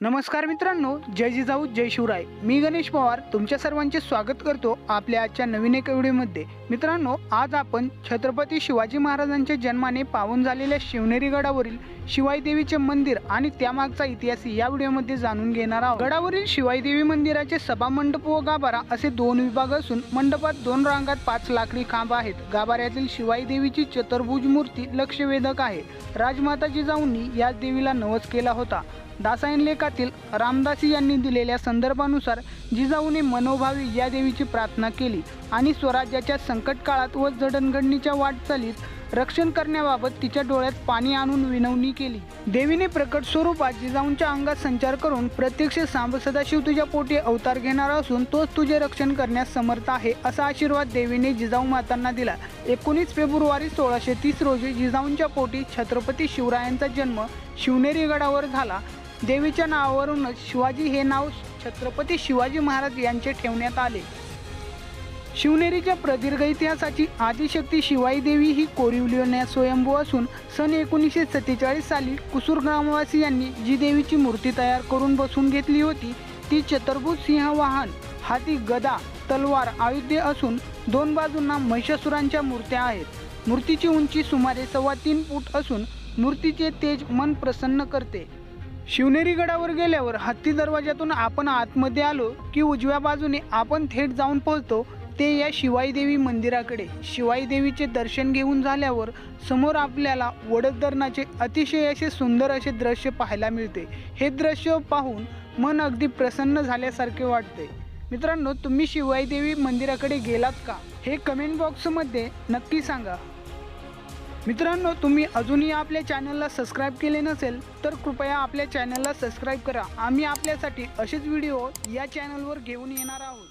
नमस्कार मित्रांनो जय जिजाऊ जय शिवराय. मी गणेश पवार तुमच्या सर्वांचे स्वागत करतो आपल्या आजच्या नवीन एका व्हिडिओमध्ये. मित्रांनो आज आपण छत्रपती शिवाजी महाराजांच्या जन्माने पावन झालेल्या शिवनेरी गडावरील शिवाई देवीचे मंदिर आणि त्यामागचा इतिहास या व्हिडिओमध्ये जाणून घेणार आहोत. गडावरील शिवाई देवी मंदिराचे सभा मंडप व गाभारा असे दोन विभाग असून मंडपात दोन रांगात पाच लाकडी खांब आहेत. गाभाऱ्यातील शिवाई देवीची चतुर्भुज मूर्ती लक्षवेधक आहे. राजमाता जिजाऊंनी याच देवीला नवस केला होता. दासायन लेखातील रामदासी यांनी दिलेल्या संदर्भानुसार जिजाऊने मनोभावी या देवीची प्रार्थना केली आणि स्वराज्याच्या संकट काळात व जडणघडणीच्या वाटचालीत रक्षण करण्याबाबत तिच्या डोळ्यात पाणी आणून विनवणी केली. देवीने प्रकट स्वरूपात जिजाऊंच्या अंगात संचार करून प्रत्यक्ष सांब सदाशिव तुझ्या पोटी अवतार घेणार असून तोच तुझे रक्षण करण्यास समर्थ आहे असा आशीर्वाद देवीने जिजाऊ मातांना दिला. एकोणीस फेब्रुवारी सोळाशे तीस रोजी जिजाऊंच्या पोटी छत्रपती शिवरायांचा जन्म शिवनेरी गडावर झाला. देवीच्या नावावरूनच शिवाजी हे नाव छत्रपती शिवाजी महाराज यांचे ठेवण्यात आले. शिवनेरीच्या प्रदीर्घ इतिहासाची आदिशक्ती शिवाई देवी ही कोरिवलियोन्या स्वयंभू असून सन एकोणीसशे सत्तेचाळीस साली कुसूर ग्रामवासी यांनी जी देवीची मूर्ती तयार करून बसवून घेतली होती ती चतुर्भुज सिंह वाहन हाती गदा तलवार आयुध्य असून दोन बाजूंना महिषासुरांच्या मूर्त्या आहेत. मूर्तीची उंची सुमारे सव्वा तीन फूट असून मूर्तीचे तेज मन प्रसन्न करते. शिवनेरी गडावर गेल्यावर हत्ती दरवाज्यातून आपण आतमध्ये आलो की उजव्या बाजूने आपण थेट जाऊन पोहोचतो ते या शिवाई देवी मंदिराकडे. शिवाई देवीचे दर्शन घेऊन झाल्यावर समोर आपल्याला वडद धरणाचे अतिशय असे सुंदर असे दृश्य पाहायला मिळते. हे दृश्य पाहून मन अगदी प्रसन्न झाल्यासारखे वाटते. मित्रांनो तुम्ही शिवाई देवी मंदिराकडे गेलात का? हे कमेंट बॉक्समध्ये नक्की सांगा. मित्रांनो तुम्ही अजूनही आपल्या चॅनलला सबस्क्राईब केले नसेल तर कृपया आपल्या चॅनलला सबस्क्राईब करा. आम्ही आपल्यासाठी असेच व्हिडिओ या चॅनलवर घेऊन येणार आहोत.